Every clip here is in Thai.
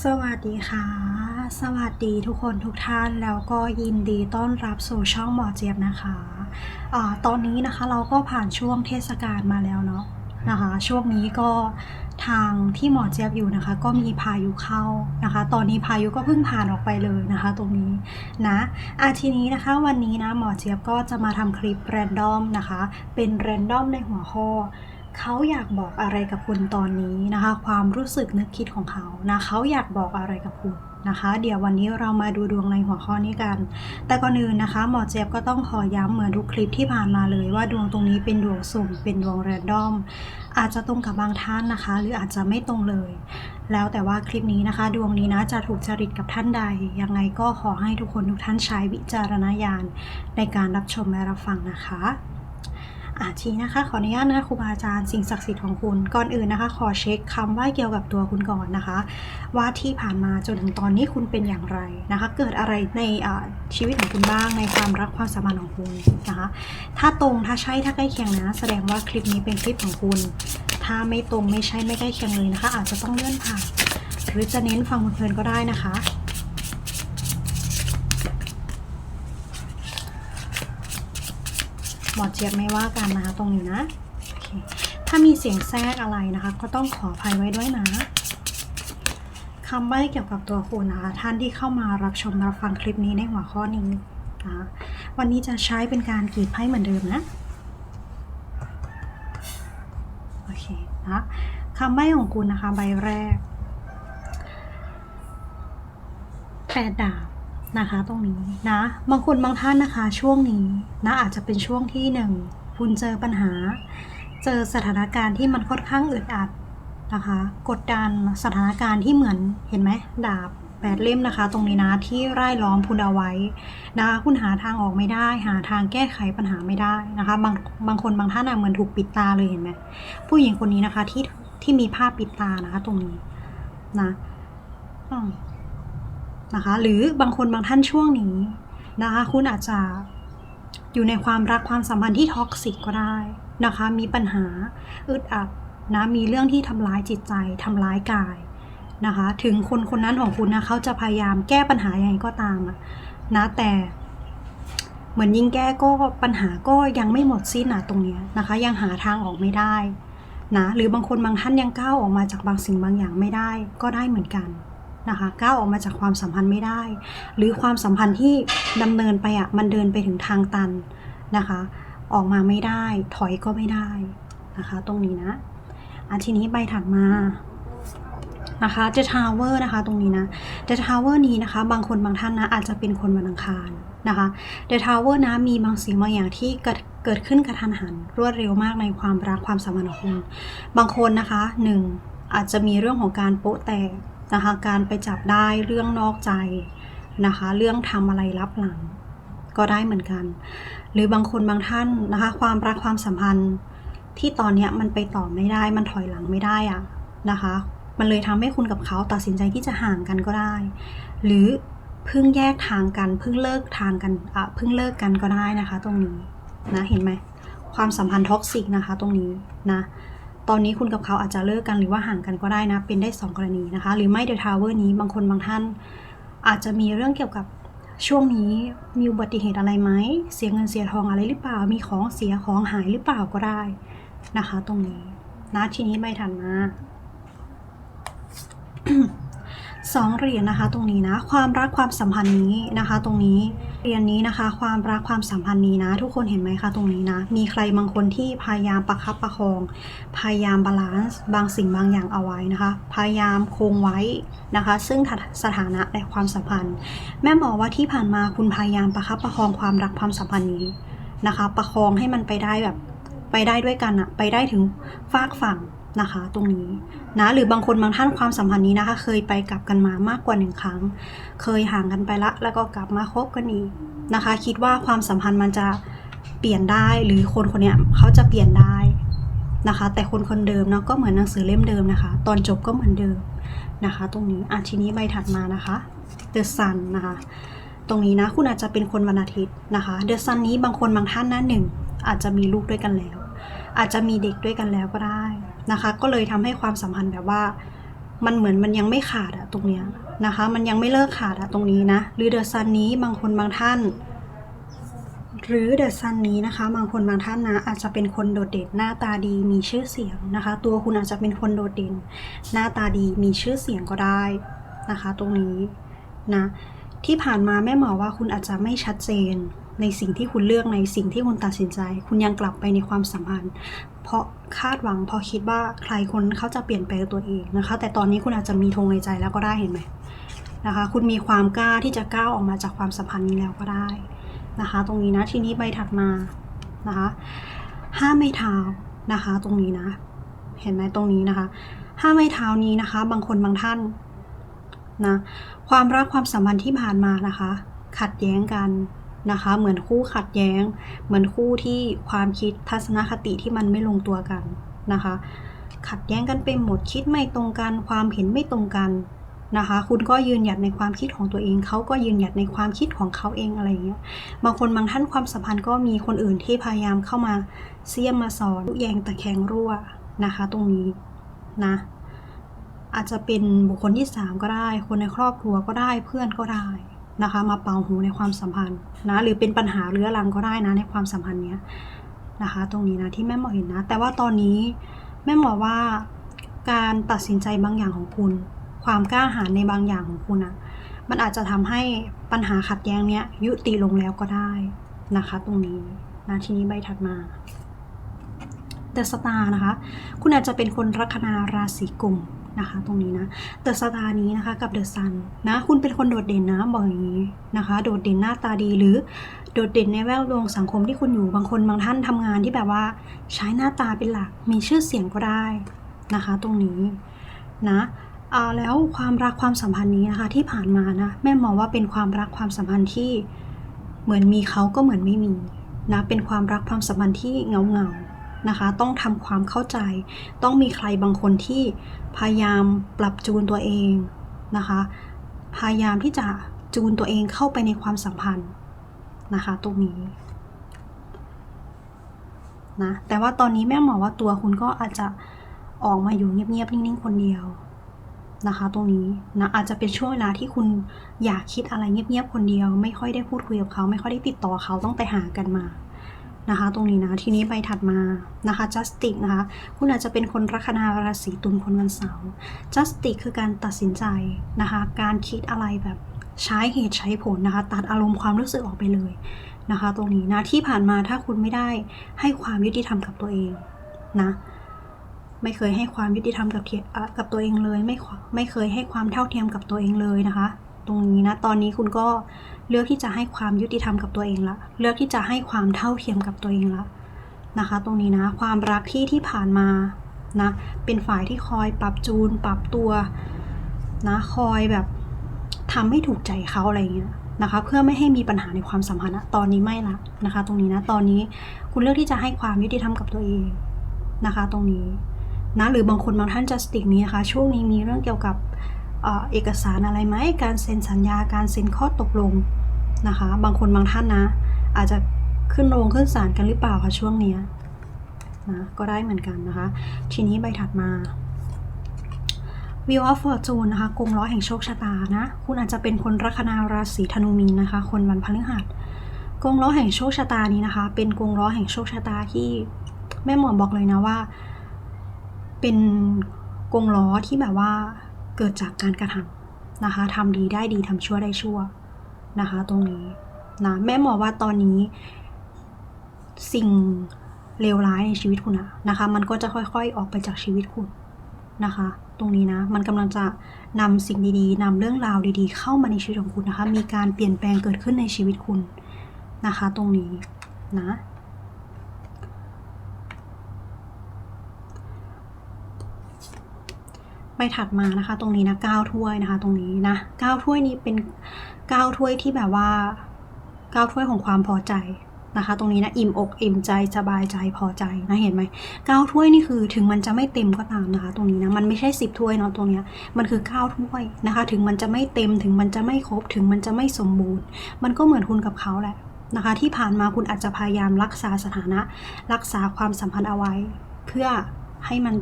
สวัสดีค่ะ สวัสดีทุกคนทุกท่านแล้วก็ยินดีต้อนรับสู่ช่องหมอเจี๊ยบนะคะอตอนนี้นะคะเราก็ผ่านช่วงเทศกาลมาแล้วเนาะนะคะ ช่วงนี้ก็ทางที่หมอเจี๊ยบอยู่นะคะ ก็มีพายุเข้านะคะ ตอนนี้พายุก็เพิ่งผ่านออกไปเลยนะคะ ตรงนี้นะอาทีนี้นะคะวันนี้นะหมอเจี๊ยบก็จะมาทำคลิปแรนดอมนะคะ เป็นแรนดอมในหัวข้อ เขาอยากบอกอะไรกับคุณตอนนี้นะคะ ความรู้สึกนึกคิดของเขานะเขาอยากบอกอะไรกับคุณนะคะ เดี๋ยววันนี้เรามาดูดวงในหัวข้อนี้กัน แต่ก่อนอื่นนะคะ หมอเจี๊ยบก็ต้องขอย้ำเหมือนทุกคลิปที่ผ่านมาเลยว่าดวงตรงนี้เป็นดวงสุ่มเป็นดวงแรนดอม อาจจะตรงกับบางท่านนะคะ หรืออาจจะไม่ตรงเลย แล้วแต่ว่าคลิปนี้นะคะ ดวงนี้นะจะถูกจริตกับท่านใด ยังไงก็ขอให้ทุกคนทุกท่านใช้วิจารณญาณในการรับชมและรับฟังนะคะ อาทีนะคะ ขออนุญาตนะครูบาอาจารย์สิ่งศักดิ์สิทธิ์ของคุณ ก่อนอื่นนะคะ ขอเช็คคำว่าเกี่ยวกับตัวคุณก่อนนะคะ ว่าที่ผ่านมาจนถึงตอนนี้คุณเป็นอย่างไรนะคะ เกิดอะไรในชีวิตของคุณบ้างในความรักความสัมพันธ์ของคุณนะคะ ถ้าตรงถ้าใช่ถ้าใกล้เคียงนะ แสดงว่าคลิปนี้เป็นคลิปของคุณ ถ้าไม่ตรงไม่ใช่ไม่ใกล้เคียงเลยนะคะ อาจจะต้องเลื่อนผ่านหรือจะเน้นฟังเพลินก็ได้นะคะ มอเจี๊ยบไม่ว่ากันนะคะตรงนี้นะโอเคถ้ามีเสียงแทรกอะไรนะคะ ก็ต้องขออภัยไว้ด้วยนะคำใบ้เกี่ยวกับตัวคุณนะคะ ท่านที่เข้ามารับชมรับฟังคลิปนี้ในหัวข้อนี้นะะวันนี้จะใช้เป็นการกรีดไพ่เหมือนเดิมนะโอเคนะคำใบ้ของคุณนะคะ ใบแรกแปดดาบ นะคะ ตรงนี้นะ บางคนบางท่านนะคะ ช่วงนี้นะอาจจะเป็นช่วงที่หนึ่งคุณเจอปัญหา เจอสถานการณ์ที่มันค่อนข้างอึดอัดนะคะ กดดันสถานการณ์ที่เหมือนเห็นไหมดาบแปดเล่มนะคะ ตรงนี้นะที่ร่ายล้อมคุณเอาไว้นะคะคุณหาทางออกไม่ได้ หาทางแก้ไขปัญหาไม่ได้นะคะบางบางคนบางท่านอะเหมือนถูกปิดตาเลยเห็นไหมผู้หญิงคนนี้นะคะที่ที่มีผ้าปิดตานะคะ ตรงนี้นะอืม นะคะ หรือบางคนบางท่านช่วงนี้นะคะ คุณอาจจะอยู่ในความรักความสัมพันธ์ที่ท็อกซิกก็ได้นะคะ มีปัญหาอึดอัดนะมีเรื่องที่ทำร้ายจิตใจทำร้ายกายนะคะ ถึงคนคนนั้นของคุณนะเขาจะพยายามแก้ปัญหายังไงก็ตามนะแต่เหมือนยิ่งแก้ก็ปัญหาก็ยังไม่หมดสิ้นนะตรงนี้นะคะ ยังหาทางออกไม่ได้นะหรือบางคนบางท่านยังก้าวออกมาจากบางสิ่งบางอย่างไม่ได้ก็ได้เหมือนกัน นะคะก้าวออกมาจากความสัมพันธ์ไม่ได้ หรือความสัมพันธ์ที่ดำเนินไปอะมันเดินไปถึงทางตันนะคะ ออกมาไม่ได้ถอยก็ไม่ได้นะคะ ตรงนี้นะอันทีนี้ใบถัดมานะคะ The Tower นะคะตรงนี้นะ The Tower นี้นะคะ บางคนบางท่านนะอาจจะเป็นคนวันอังคารนะคะ The Tower นะมีบางสิ่งบางอย่างที่เกิดเกิดขึ้นกระทันหัน รวดเร็วมากในความรักความสัมพันธ์ของคุณบางคนนะคะหนึ่งอาจจะมีเรื่องของการโป๊ะแตก นะคะการไปจับได้เรื่องนอกใจนะคะ เรื่องทำอะไรลับหลัง ก็ได้เหมือนกัน หรือบางคนบางท่านนะคะ ความรักความสัมพันธ์ที่ตอนนี้มันไปต่อไม่ได้ มันถอยหลังไม่ได้อะนะคะ มันเลยทำให้คุณกับเขาตัดสินใจที่จะห่างกันก็ได้ หรือเพิ่งแยกทางกันเพิ่งเลิกทางกันอะเพิ่งเลิกกันก็ได้นะคะ ตรงนี้นะเห็นไหมความสัมพันธ์ท็อกซิกนะคะ ตรงนี้นะ ตอนนี้คุณกับเขาอาจจะเลิกกันหรือว่าห่างกันก็ได้นะ เป็นได้ 2 กรณีนะคะ หรือไม่เดอะทาวเวอร์นี้บางคนบางท่าน อาจจะมีเรื่องเกี่ยวกับช่วงนี้มีอุบัติเหตุอะไรไหม เสียเงินเสียทองอะไรหรือเปล่า มีของเสียของหายหรือเปล่าก็ได้นะคะ ตรงนี้นะทีนี้ไม่ทันมาสองเหรียญนะคะ ตรงนี้นะ ความรักความสัมพันธ์นี้นะคะ ตรงนี้ เรียญนี้นะคะ ความรักความสัมพันธ์นี้นะ ทุกคนเห็นไหมคะตรงนี้นะ มีใครบางคนที่พยายามประคับประคอง พยายามบาลานซ์บางสิ่งบางอย่างเอาไว้นะคะ พยายามคงไว้นะคะ ซึ่งสถานะและความสัมพันธ์ แม่บอกว่าที่ผ่านมาคุณพยายามประคับประคองความรักความสัมพันธ์นี้นะคะ ประคองให้มันไปได้แบบไปได้ด้วยกันอะไปได้ถึงฟากฝั่ง นะคะ ตรงนี้นะหรือบางคนบางท่านความสัมพันธ์นี้นะคะ เคยไปกลับกันมามากกว่าหนึ่งครั้ง เคยห่างกันไปละ แล้วก็กลับมาคบกันอีกนะคะ คิดว่าความสัมพันธ์มันจะเปลี่ยนได้หรือคนคนเนี้ยเขาจะเปลี่ยนได้นะคะ แต่คนคนเดิมเนาะก็เหมือนหนังสือเล่มเดิมนะคะ ตอนจบก็เหมือนเดิมนะคะ ตรงนี้อะทีนี้ใบถัดมานะคะ The Sun นะคะตรงนี้นะคุณอาจจะเป็นคนวันอาทิตย์นะคะ The Sun นี้บางคนบางท่านนะหนึ่งอาจจะมีลูกด้วยกันแล้ว อาจจะมีเด็กด้วยกันแล้วก็ได้ นะคะ ก็เลยทำให้ความสัมพันธ์แบบว่า มันเหมือนมันยังไม่ขาดอะตรงเนี้ยนะคะ มันยังไม่เลิกขาดอะตรงนี้นะหรือเดอะซันนี้บางคนบางท่าน หรือเดอะซันนี้นะคะ บางคนบางท่านนะอาจจะเป็นคนโดดเด่นหน้าตาดีมีชื่อเสียงนะคะ ตัวคุณอาจจะเป็นคนโดดเด่น หน้าตาดีมีชื่อเสียงก็ได้นะคะ ตรงนี้นะที่ผ่านมาแม่หมอว่าคุณอาจจะไม่ชัดเจน ในสิ่งที่คุณเลือกในสิ่งที่คุณตัดสินใจ คุณยังกลับไปในความสัมพันธ์เพราะคาดหวังเพราะคิดว่าใครคนเขาจะเปลี่ยนแปลงตัวเองนะคะ แต่ตอนนี้คุณอาจจะมีธงในใจแล้วก็ได้เห็นไหมนะคะ คุณมีความกล้าที่จะก้าวออกมาจากความสัมพันธ์นี้แล้วก็ได้นะคะ ตรงนี้นะทีนี้ใบถัดมานะคะห้าไม้เท้านะคะ ตรงนี้นะ เห็นไหมตรงนี้นะคะห้าไม้เท้านี้นะคะ บางคนบางท่านนะความรักความสัมพันธ์ที่ผ่านมานะคะ ขัดแย้งกัน นะคะ เหมือนคู่ขัดแย้ง เหมือนคู่ที่ความคิดทัศนคติที่มันไม่ลงตัวกันนะคะ ขัดแย้งกันไปหมดคิดไม่ตรงกัน ความเห็นไม่ตรงกันนะคะ คุณก็ยืนหยัดในความคิดของตัวเอง เขาก็ยืนหยัดในความคิดของเขาเองอะไรเงี้ย บางคนบางท่านความสัมพันธ์ก็มีคนอื่นที่พยายามเข้ามาเสียมมาสอนแยงตะแคงรั่วนะคะ ตรงนี้นะอาจจะเป็นบุคคลที่สามก็ได้ คนในครอบครัวก็ได้ เพื่อนก็ได้ นะคะ มาเป่าหูในความสัมพันธ์นะหรือเป็นปัญหาเรื้อรังก็ได้นะในความสัมพันธ์เนี้ยนะคะ ตรงนี้นะที่แม่หมอเห็นนะ แต่ว่าตอนนี้แม่หมอว่าการตัดสินใจบางอย่างของคุณ ความกล้าหาญในบางอย่างของคุณอะมันอาจจะทำให้ปัญหาขัดแย้งเนี้ยยุติลงแล้วก็ได้นะคะ ตรงนี้นะทีนี้ใบถัดมาเดอะสตาร์นะคะ คุณอาจจะเป็นคนลัคนาราศีกุม นะคะตรงนี้นะเดอะสตาร์นี้นะคะกับเดอะซันนะคุณเป็นคนโดดเด่นนะบอกอย่างนี้นะคะ โดดเด่นหน้าตาดีหรือโดดเด่นในแวดวงสังคมที่คุณอยู่บางคนบางท่านทำงานที่แบบว่าใช้หน้าตาเป็นหลักมีชื่อเสียงก็ได้นะคะ ตรงนี้นะแล้วความรักความสัมพันธ์นี้นะคะที่ผ่านมานะแม่มองว่าเป็นความรักความสัมพันธ์ที่เหมือนมีเขาก็เหมือนไม่มีนะเป็นความรักความสัมพันธ์ที่เงาเงา นะคะ ต้องทำความเข้าใจ ต้องมีใครบางคนที่พยายามปรับจูนตัวเองนะคะ พยายามที่จะจูนตัวเองเข้าไปในความสัมพันธ์นะคะตรงนี้นะแต่ว่าตอนนี้แม่หมอว่าตัวคุณก็อาจจะออกมาอยู่เงียบๆนิ่งๆคนเดียวนะคะ ตรงนี้นะอาจจะเป็นช่วงเวลาที่คุณอยากคิดอะไรเงียบๆคนเดียว ไม่ค่อยได้พูดคุยกับเขา ไม่ค่อยได้ติดต่อเขาต้องไปหากันมา นะคะตรงนี้นะทีนี้ใบถัดมานะคะ justice นะคะคุณอาจจะเป็นคนลัคนาราศีตุลคนวันเสาร์ justice คือการตัดสินใจนะคะ การคิดอะไรแบบใช้เหตุใช้ผลนะคะ ตัดอารมณ์ความรู้สึกออกไปเลยนะคะ ตรงนี้นะที่ผ่านมาถ้าคุณไม่ได้ให้ความยุติธรรมกับตัวเองนะไม่เคยให้ความยุติธรรมกับกับตัวเองเลย ไม่ไม่เคยให้ความเท่าเทียมกับตัวเองเลยนะคะ ตรงนี้นะ ตอนนี้คุณก็เลือกที่จะให้ความยุติธรรมกับตัวเองละ เลือกที่จะให้ความเท่าเทียมกับตัวเองละนะคะ ตรงนี้นะ ความรักที่ที่ผ่านมานะ เป็นฝ่ายที่คอยปรับจูน ปรับตัวนะ คอยแบบทำให้ถูกใจเขาอะไรอย่างเงี้ยนะคะ เพื่อไม่ให้มีปัญหาในความสัมพันธ์ตอนนี้ไม่ละนะคะ ตรงนี้นะ ตอนนี้คุณเลือกที่จะให้ความยุติธรรมกับตัวเองนะคะ ตรงนี้นะ หรือบางคนบางท่านจะสติกนี้นะคะ ช่วงนี้มีเรื่องเกี่ยวกับ เอกสารอะไรไหม การเซ็นสัญญา การเซ็นข้อตกลงนะคะ บางคนบางท่านนะ อาจจะขึ้นโรงขึ้นศาลกันหรือเปล่าคะช่วงนี้นะ ก็ได้เหมือนกันนะคะ ทีนี้ใบถัดมา Wheel of Fortune นะคะกงล้อแห่งโชคชะตานะ คุณอาจจะเป็นคนลัคนาราศีธนูมีนนะคะ คนวันพฤหัสกงล้อแห่งโชคชะตานี้นะคะ เป็นกงล้อแห่งโชคชะตาที่แม่หมอบอกเลยนะว่า เป็นกงล้อที่แบบว่า กิดจากการกระทำนะคะทำดีได้ดีทำชั่วได้ชั่วนะคะ ตรงนี้นะแม่หมอว่าตอนนี้ สิ่งเลวร้ายในชีวิตคุณอะนะคะ มันก็จะค่อยๆออกไปจากชีวิตคุณนะคะ ตรงนี้นะมันกำลังจะนำสิ่งดีๆนำเรื่องราวดีๆ เข้ามาในชีวิตของคุณนะคะ มีการเปลี่ยนแปลงเกิดขึ้นในชีวิตคุณนะคะ ตรงนี้นะ ไปถัดมานะคะ ตรงนี้นะเก้าถ้วยนะคะ ตรงนี้นะเก้าถ้วยนี้เป็นเก้าถ้วยที่แบบว่าเก้าถ้วยของความพอใจนะคะ ตรงนี้นะอิ่มอกอิ่มใจสบายใจพอใจนะเห็นไหมเก้าถ้วยนี่คือถึงมันจะไม่เต็มก็ตามนะคะ ตรงนี้นะมันไม่ใช่สิบถ้วยเนาะตรงเนี้ยมันคือเก้าถ้วยนะคะ ถึงมันจะไม่เต็มถึงมันจะไม่ครบถึงมันจะไม่สมบูรณ์ มันก็เหมือนคุณกับเขาแหละนะคะ ที่ผ่านมาคุณอาจจะพยายามรักษาสถานะ รักษาความสัมพันธ์เอาไว้ เพื่อให้มัน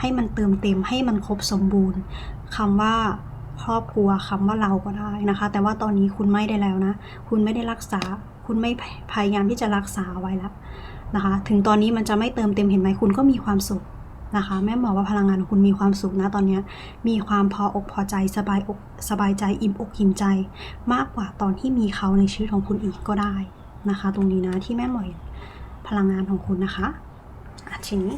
ให้มันเติมเต็มให้มันครบสมบูรณ์คำว่าครอบครัวคำว่าเราก็ได้นะคะ แต่ว่าตอนนี้คุณไม่ได้แล้วนะ คุณไม่ได้รักษา คุณไม่พยายามที่จะรักษาไว้แล้วนะคะ ถึงตอนนี้มันจะไม่เติมเต็มเห็นไหมคุณก็มีความสุขนะคะแม่บอกว่าพลังงานของคุณมีความสุขนะตอนนี้มีความพออกพอใจสบายอกสบายใจอิ่มอกอิ่มใจ มากกว่าตอนที่มีเขาในชีวิตของคุณอีกก็ได้นะคะ ตรงนี้นะที่แม่หมอยพลังงานของคุณนะคะอะทีนี้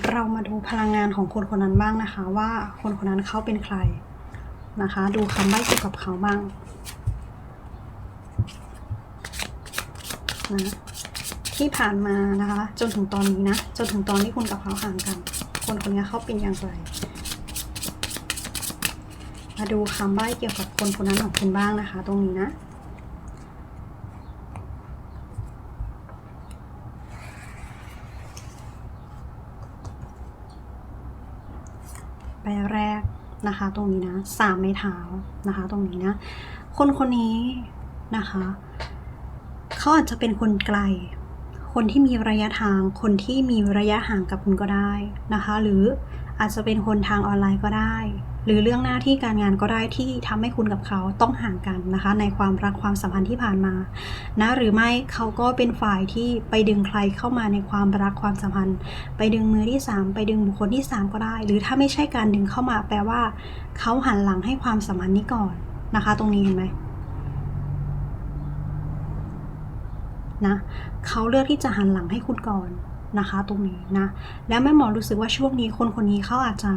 เรามาดูพลังงานของคนคนนั้นบ้างนะคะ ว่าคนคนนั้นเขาเป็นใครนะคะ ดูคำใบ้เกี่ยวกับเขาบ้างนะที่ผ่านมานะคะ จนถึงตอนนี้นะ จนถึงตอนที่คุณกับเขาห่างกัน คนคนนี้เขาเป็นอย่างไร มาดูคำใบ้เกี่ยวกับคนคนนั้นของคุณบ้างนะคะ ตรงนี้นะ ใบแรก นะคะ ตรงนี้นะสามไม้เท้านะคะ ตรงนี้นะ คนคนนี้นะคะเขาอาจจะเป็นคนไกล คนที่มีระยะทาง คนที่มีระยะห่างกับคุณก็ได้นะคะ หรืออาจจะเป็นคนทางออนไลน์ก็ได้ หรือเรื่องหน้าที่การงานก็ได้ที่ทำให้คุณกับเขาต้องห่างกันนะคะ ในความรักความสัมพันธ์ที่ผ่านมานะหรือไม่เขาก็เป็นฝ่ายที่ไปดึงใครเข้ามาในความรักความสัมพันธ์ ไปดึงมือที่ 3 ไปดึงบุคคลที่ 3 ก็ได้ หรือถ้าไม่ใช่การดึงเข้ามาแปลว่า เขาหันหลังให้ความสัมพันธ์นี้ก่อนนะคะ ตรงนี้เห็นไหมนะเขาเลือกที่จะหันหลังให้คุณก่อนนะคะ ตรงนี้นะแล้วแม่หมอรู้สึกว่าช่วงนี้คนคนนี้เขาอาจจะ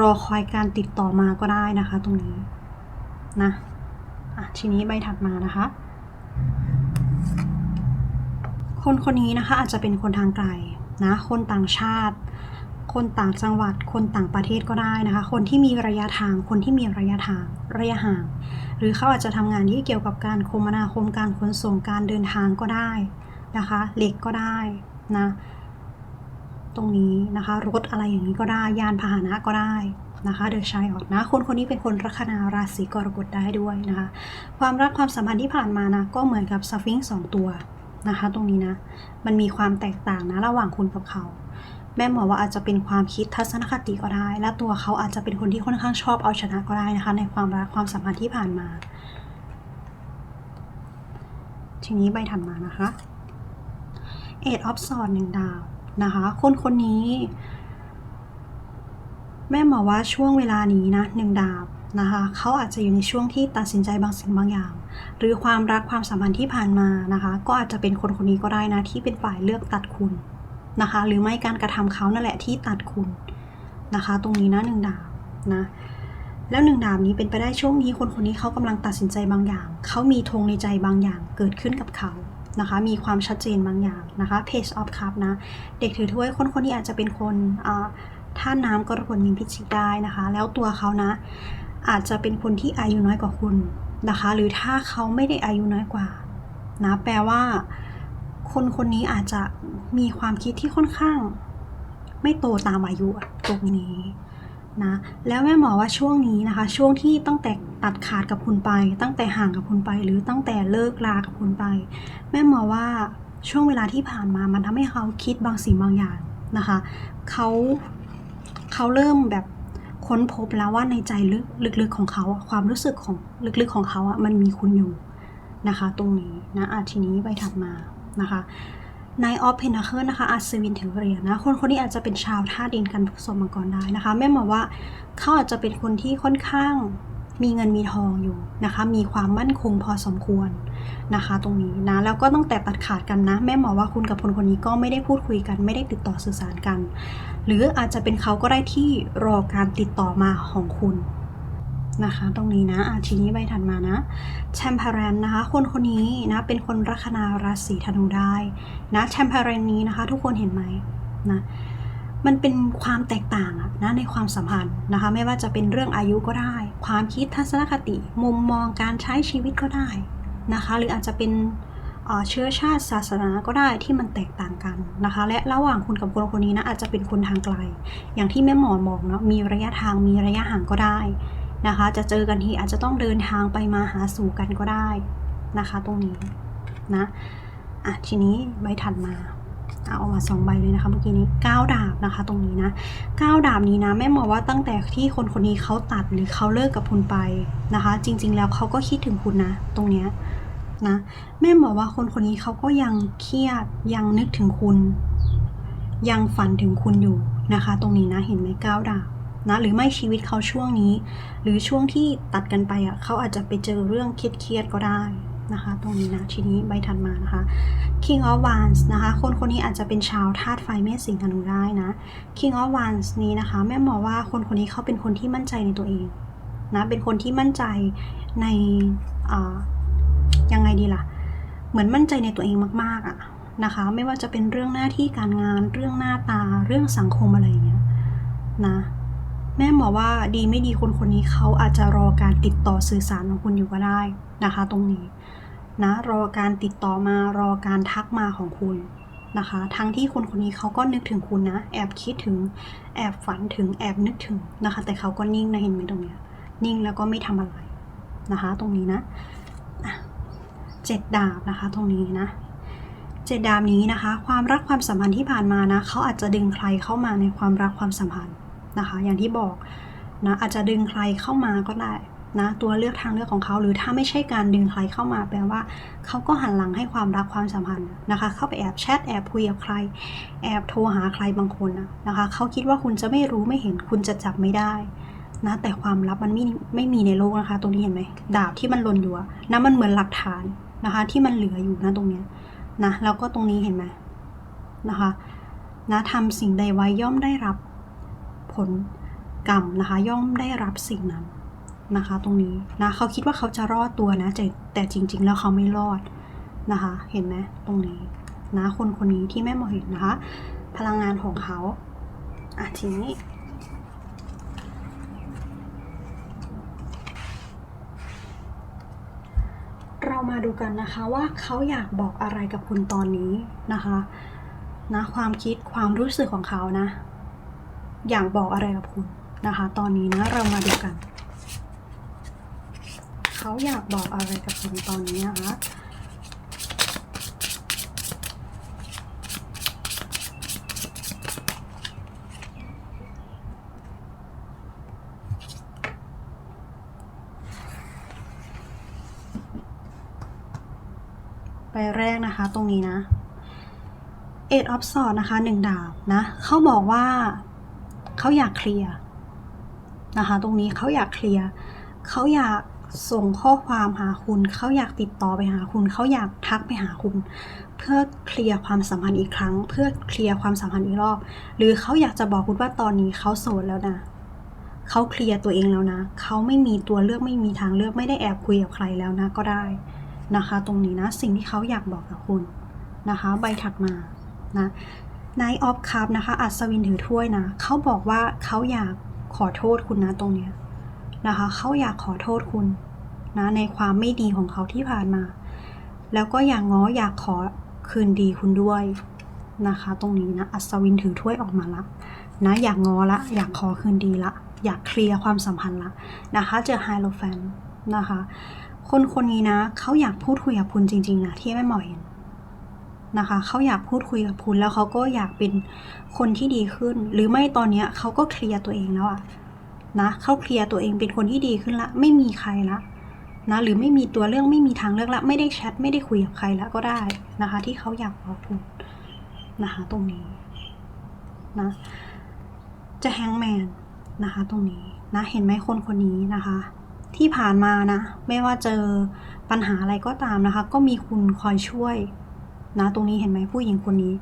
รอคอยการติดต่อมาก็ได้นะคะ ตรงนี้นะอะทีนี้ใบถัดมานะคะ คนคนนี้นะคะอาจจะเป็นคนทางไกลนะ คนต่างชาติ คนต่างจังหวัด คนต่างประเทศก็ได้นะคะ คนที่มีระยะทาง คนที่มีระยะทาง ระยะห่าง หรือเขาอาจจะทำงานที่เกี่ยวกับการคมนาคม การขนส่ง การเดินทางก็ได้นะคะ เหล็กก็ได้นะ ตรงนี้นะคะ รถอะไรอย่างนี้ก็ได้ ยานพาหนะก็ได้นะคะเดอะชัยออกนะ คนคนนี้เป็นคนลัคนาราศีกรกฎได้ด้วยนะคะ ความรักความสัมพันธ์ที่ผ่านมานะ ก็เหมือนกับสฟิงค์สองตัวนะคะ ตรงนี้นะ มันมีความแตกต่างนะระหว่างคุณกับเขา แม่หมอว่าอาจจะเป็นความคิดทัศนคติก็ได้ และตัวเขาอาจจะเป็นคนที่ค่อนข้างชอบเอาชนะก็ได้นะคะ ในความรักความสัมพันธ์ที่ผ่านมา ทีนี้ใบถัดมานะคะเอ็ดออฟสอดหนึ่งดาว นะคะ คนคนนี้ แม่หมอว่าช่วงเวลานี้นะหนึ่งดาบนะคะเขาอาจจะอยู่ในช่วงที่ตัดสินใจบางสิ่งบางอย่าง หรือความรักความสัมพันธ์ที่ผ่านมานะคะ ก็อาจจะเป็นคนคนนี้ก็ได้นะที่เป็นฝ่ายเลือกตัดคุณนะคะ หรือไม่การกระทำเขานั่นแหละที่ตัดคุณนะคะ ตรงนี้นะหนึ่งดาบนะแล้วหนึ่งดาบนี้เป็นไปได้ช่วงนี้คนคนนี้เขากำลังตัดสินใจบางอย่างเขามีธงในใจบางอย่างเกิดขึ้นกับเขา นะคะ มีความชัดเจนบางอย่างนะคะ Page of Cup นะ เด็กถือถ้วยคนคนนี้อาจจะเป็นคนท่าน้ำกรกฎมีพิจิกได้นะคะ แล้วตัวเขานะ อาจจะเป็นคนที่อายุน้อยกว่าคุณนะคะ หรือถ้าเขาไม่ได้อายุน้อยกว่านะ แปลว่า คนคนนี้อาจจะมีความคิดที่ค่อนข้าง ไม่โตตามอายุตรงนี้ นะแล้วแม่หมอว่าช่วงนี้นะคะ ช่วงที่ตั้งแต่ตัดขาดกับคุณไป ตั้งแต่ห่างกับคุณไป หรือตั้งแต่เลิกลากับคุณไป แม่หมอว่าช่วงเวลาที่ผ่านมามันทำให้เขาคิดบางสิ่งบางอย่างนะคะเขาเขาเริ่มแบบค้นพบแล้วว่าในใจลึกลึกๆของเขาอะความรู้สึกของลึกๆของเขาอะมันมีคุณอยู่นะคะ ตรงนี้นะอาทีนี้ไปถัดมานะคะ นายออฟเพน a เคิลนะคะอัศวินถือเหรียญนะคนคนนี้อาจจะเป็นชาวท่าดินกันผสมมังกรได้นะคะแม่หมอว่าเขาอาจจะเป็นคนที่ค่อนข้างมีเงินมีทองอยู่นะคะ มีความมั่นคงพอสมควรนะคะ ตรงนี้นะแล้วก็ตั้งแต่ตัดขาดกันนะ แม่หมอว่าคุณกับคนคนนี้ก็ไม่ได้พูดคุยกัน ไม่ได้ติดต่อสื่อสารกัน หรืออาจจะเป็นเขาก็ได้ที่รอการติดต่อมาของคุณ นะคะ ตรงนี้นะอาทีนี้ใบถัดมานะแชมเปอรนนะคะ คนคนนี้นะเป็นคนลัคนาราศีธนูได้นะแชมเปอรนนี้นะคะ ทุกคนเห็นไหมนะมันเป็นความแตกต่างอะนะในความสัมพันธ์นะคะ ไม่ว่าจะเป็นเรื่องอายุก็ได้ ความคิดทัศนคติ มุมมองการใช้ชีวิตก็ได้นะคะ หรืออาจจะเป็นเชื้อชาติศาสนาก็ได้ที่มันแตกต่างกันนะคะ และระหว่างคุณกับคนคนนี้นะอาจจะเป็นคนทางไกล อย่างที่แม่หมอบอกเนาะมีระยะทางมีระยะห่างก็ได้ นะคะ จะเจอกันทีอาจจะต้องเดินทางไปมาหาสู่กันก็ได้นะคะ ตรงนี้นะอะทีนี้ใบถัดมาเอาออกมาสองใบเลยนะคะเมื่อกี้นี้เก้าดาบนะคะ ตรงนี้นะเก้าดาบนี้นะแม่มองว่าตั้งแต่ที่คนคนนี้เขาตัดหรือเขาเลิกกับคุณไปนะคะ จริง ๆ แล้วเขาก็คิดถึงคุณนะ ตรงเนี้ยนะแม่บอกว่าคนคนนี้เขาก็ยังเครียดยังนึกถึงคุณ ยังฝันถึงคุณอยู่นะคะ ตรงนี้นะเห็นไหมเก้าดาบ นะหรือไม่ชีวิตเขาช่วงนี้ หรือช่วงที่ตัดกันไปอะเขาอาจจะไปเจอเรื่องเครียดๆก็ได้นะคะ ตรงนี้นะทีนี้ใบถัดมานะคะ King of Wands นะคะ คนคนนี้อาจจะเป็นชาวธาตุไฟเมษสิงห์ธนูได้นะ King of Wands นี้นะคะแม่หมอว่าคนคนนี้เขาเป็นคนที่มั่นใจในตัวเองนะเป็นคนที่มั่นใจในอ่ายังไงดีล่ะ เหมือนมั่นใจในตัวเองมาก ๆอะนะคะ ไม่ว่าจะเป็นเรื่องหน้าที่การงานเรื่องหน้าตาเรื่องสังคมอะไรอย่างเงี้ยนะ แม่หมอว่าดีไม่ดีคนคนนี้เขาอาจจะรอการติดต่อสื่อสารของคุณอยู่ก็ได้นะคะ ตรงนี้นะรอการติดต่อมารอการทักมาของคุณนะคะ ทั้งที่คนคนนี้เขาก็นึกถึงคุณนะ แอบคิดถึงแอบฝันถึงแอบนึกถึงนะคะ แต่เขาก็นิ่งนะเห็นไหมตรงเนี้ยนิ่งแล้วก็ไม่ทำอะไรนะคะ ตรงนี้นะอะเจ็ดดาบนะคะ ตรงนี้นะเจ็ดดาบนี้นะคะ ความรักความสัมพันธ์ที่ผ่านมานะเขาอาจจะดึงใครเข้ามาในความรักความสัมพันธ์ นะคะ อย่างที่บอกนะอาจจะดึงใครเข้ามาก็ได้นะตัวเลือกทางเลือกของเขาหรือถ้าไม่ใช่การดึงใครเข้ามาแปลว่าเขาก็หันหลังให้ความรักความสัมพันธ์นะคะ เข้าไปแอบแชทแอบคุยกับใคร แอบโทรหาใครบางคนนะคะเขาคิดว่าคุณจะไม่รู้ไม่เห็นคุณจะจับไม่ได้นะแต่ความลับมันไม่ไม่มีในโลกนะคะ ตรงนี้เห็นไหมดาบที่มันหล่นอยู่นะมันเหมือนหลักฐานนะคะ ที่มันเหลืออยู่นะตรงเนี้ยนะแล้วก็ตรงนี้เห็นไหมนะคะนะทำสิ่งใดไว้ย่อมได้รับ ผลกรรมนะคะ ย่อมได้รับสิ่งนั้นนะคะ ตรงนี้นะเขาคิดว่าเขาจะรอดตัวนะแต่แต่จริง ๆ แล้วเขาไม่รอดนะคะ เห็นไหมตรงนี้นะคนคนนี้ที่แม่หมอเห็นนะคะ พลังงานของเขาอะทีนี้เรามาดูกันนะคะว่าเขาอยากบอกอะไรกับคุณตอนนี้นะคะนะความคิดความรู้สึกของเขานะ อยากบอกอะไรกับคุณนะคะ ตอนนี้นะเรามาดูกัน เขาอยากบอกอะไรกับคุณตอนนี้นะคะไปแรกนะคะตรงนี้นะ Eight of Swords นะคะหนึ่งดาบนะ เขาบอกว่า เขาอยากเคลียร์นะคะ ตรงนี้เขาอยากเคลียร์เขาอยากส่งข้อความหาคุณ เขาอยากติดต่อไปหาคุณ เขาอยากทักไปหาคุณ เพื่อเคลียร์ความสัมพันธ์อีกครั้ง เพื่อเคลียร์ความสัมพันธ์อีกรอบ หรือเขาอยากจะบอกคุณว่าตอนนี้เขาโสดแล้วนะเขาเคลียร์ตัวเองแล้วนะ เขาไม่มีตัวเลือกไม่มีทางเลือกไม่ได้แอบคุยกับใครแล้วนะก็ได้นะคะ ตรงนี้นะสิ่งที่เขาอยากบอกกับคุณนะคะ ใบถัดมานะ Nine of Cup นะคะ อัศวินถือถ้วยนะเขาบอกว่าเขาอยากขอโทษคุณนะตรงเนี้ยนะคะเขาอยากขอโทษคุณนะในความไม่ดีของเขาที่ผ่านมา แล้วก็อยากง้ออยากขอคืนดีคุณด้วยนะคะ ตรงนี้นะอัศวินถือถ้วยออกมาละนะอยากง้อละ อยากขอคืนดีละ อยากเคลียร์ความสัมพันธ์ละนะคะเจอไฮโลแฟนนะคะ คนคนนี้นะเขาอยากพูดคุยกับคุณจริง ๆ นะ ที่แม่หมอเห็น นะคะ เขาอยากพูดคุยกับคุณแล้วเขาก็อยากเป็นคนที่ดีขึ้น หรือไม่ตอนเนี้ยเขาก็เคลียร์ตัวเองแล้วอะนะเขาเคลียร์ตัวเองเป็นคนที่ดีขึ้นละ ไม่มีใครละนะหรือไม่มีตัวเรื่องไม่มีทางเลือกละ ไม่ได้แชทไม่ได้คุยกับใครล้วก็ได้นะคะ ที่เขาอยากบอกคุณนะคะ ตรงนี้นะจะแฮงแมนนะคะ ตรงนี้นะเห็นไหมคนคนนี้นะคะ ที่ผ่านมานะ ไม่ว่าเจอปัญหาอะไรก็ตามนะคะ ก็มีคุณคอยช่วย นะตรงนี้เห็นไหมผู้หญิงคนนี้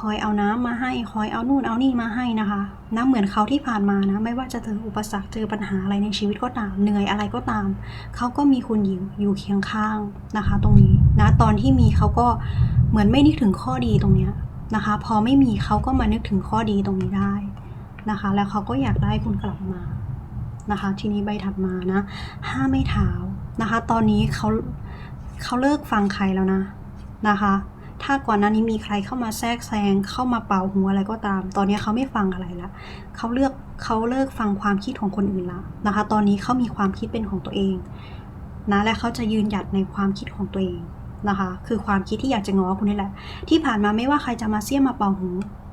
คอยเอาน้ำมาให้ คอยเอานู่นเอานี่มาให้นะคะนะเหมือนเขาที่ผ่านมานะ ไม่ว่าจะเจออุปสรรคเจอปัญหาอะไรในชีวิตก็ตาม เหนื่อยอะไรก็ตาม เขาก็มีคุณอยู่อยู่เคียงข้างนะคะ ตรงนี้นะตอนที่มีเขาก็เหมือนไม่นึกถึงข้อดีตรงเนี้ยนะคะ พอไม่มีเขาก็มานึกถึงข้อดีตรงนี้ได้นะคะ แล้วเขาก็อยากได้คุณกลับมานะคะ ทีนี้ใบถัดมานะห้าไม่เท้านะคะ ตอนนี้เขาเขาเลิกฟังใครแล้วนะนะคะ ถ้าก่อนหน้านี้มีใครเข้ามาแทรกแซงเข้ามาเป่าหัวอะไรก็ตาม ตอนนี้เขาไม่ฟังอะไรละเขาเลือกเขาเลิกฟังความคิดของคนอื่นละนะคะ ตอนนี้เขามีความคิดเป็นของตัวเองนะและเขาจะยืนหยัดในความคิดของตัวเองนะคะ คือความคิดที่อยากจะง้อคุณนี่แหละ ที่ผ่านมาไม่ว่าใครจะมาเสี้ยมาเป่าหู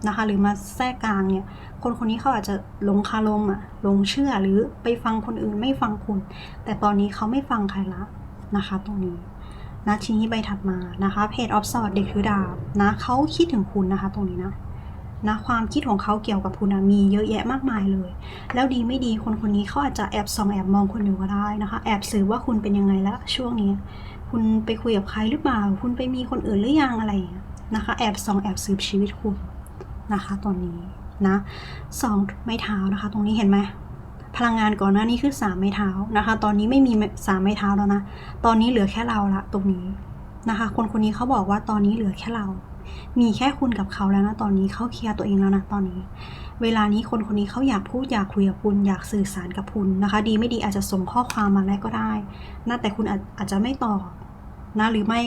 นะคะ หรือมาแทรกกลางเนี่ย คนคนนี้เขาอาจจะหลงคารมอะหลงเชื่อหรือไปฟังคนอื่นไม่ฟังคุณ แต่ตอนนี้เขาไม่ฟังใครละนะคะ ตรงนี้ นะทีนี้ใบถัดมานะคะเพจออฟสอดเด็กถือดาบนะเขาคิดถึงคุณนะคะ ตรงนี้นะนะความคิดของเขาเกี่ยวกับคุณนะมีเยอะแยะมากมายเลย แล้วดีไม่ดีคนคนนี้เขาอาจจะแอบส่องแอบมองคุณอยู่ก็ได้นะคะ แอบสืบว่าคุณเป็นยังไงแล้วช่วงนี้ คุณไปคุยกับใครหรือเปล่า คุณไปมีคนอื่นหรือยังอะไรนะคะ แอบส่องแอบสืบชีวิตคุณนะคะ ตอนนี้นะสองไม้เท้านะคะ ตรงนี้เห็นไหม พลังงานก่อนหน้านี้คือสามไม้เท้านะคะ ตอนนี้ไม่มีสามไม้เท้าแล้วนะ ตอนนี้เหลือแค่เราละตรงนี้นะคะ คนคนนี้เขาบอกว่าตอนนี้เหลือแค่เรา มีแค่คุณกับเขาแล้วนะ ตอนนี้เขาเคลียร์ตัวเองแล้วนะตอนนี้ เวลานี้คนคนนี้เขาอยากพูดอยากคุยกับคุณอยากสื่อสารกับคุณนะคะ ดีไม่ดีอาจจะส่งข้อความมาแล้วก็ได้นะแต่คุณอาอาจจะไม่ตอบนะหรือไม่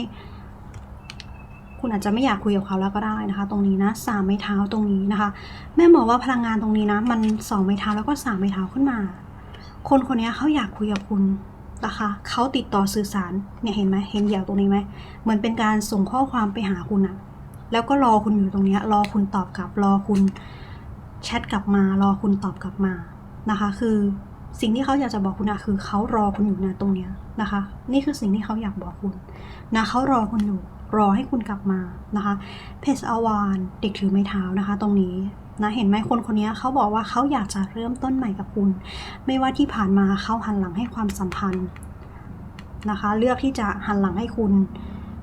คุณอาจจะไม่อยากคุยกับเขาแล้วก็ได้นะคะ ตรงนี้นะสามไม้เท้าตรงนี้นะคะ แม่บอกว่าพลังงานตรงนี้นะ มันสองไม้เท้าแล้วก็สามไม้เท้าขึ้นมา คนคนนี้เขาอยากคุยกับคุณนะคะเขาติดต่อสื่อสารเนี่ยเห็นไหมเห็นเหยี่ยวตรงนี้ไหมเหมือนเป็นการส่งข้อความไปหาคุณอะแล้วก็รอคุณอยู่ตรงนี้รอคุณตอบกลับ รอคุณแชทกลับมา รอคุณตอบกลับมานะคะ คือสิ่งที่เขาอยากจะบอกคุณอะคือเขารอคุณอยู่นะตรงเนี้ยนะคะ นี่คือสิ่งที่เขาอยากบอกคุณนะเขารอคุณอยู่ รอให้คุณกลับมานะคะเพจอวานเด็กถือไม้เท้านะคะ ตรงนี้นะเห็นไหมคนคนนี้เขาบอกว่าเขาอยากจะเริ่มต้นใหม่กับคุณ ไม่ว่าที่ผ่านมาเขาหันหลังให้ความสัมพันธ์นะคะ เลือกที่จะหันหลังให้คุณ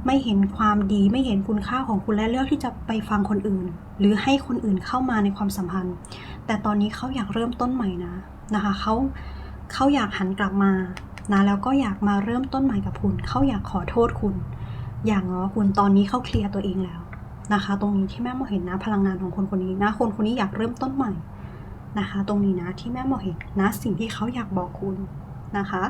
ไม่เห็นความดีไม่เห็นคุณค่าของคุณและเลือกที่จะไปฟังคนอื่น หรือให้คนอื่นเข้ามาในความสัมพันธ์ แต่ตอนนี้เขาอยากเริ่มต้นใหม่นะนะคะเขาเขาอยากหันกลับมานะแล้วก็อยากมาเริ่มต้นใหม่กับคุณ เขาอยากขอโทษคุณ อย่างง้อคุณตอนนี้เขาเคลียร์ตัวเองแล้วนะคะ ตรงนี้ที่แม่มอเห็นนะพลังงานของคนคนนี้นะคนคนนี้อยากเริ่มต้นใหม่นะคะ ตรงนี้นะที่แม่มอเห็นนะสิ่งที่เขาอยากบอกคุณนะคะ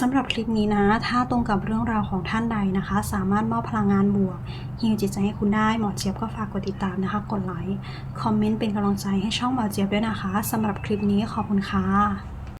สำหรับคลิปนี้นะ ถ้าตรงกับเรื่องราวของท่านใดนะคะ สามารถมอบพลังงานบวกฮิวจิตใจให้คุณได้หมอเจี๊ยบก็ฝากกดติดตามนะคะ กดไลค์คอมเมนต์เป็นกำลังใจให้ช่องหมอเจี๊ยบด้วยนะคะสำหรับคลิปนี้ขอบคุณค่ะ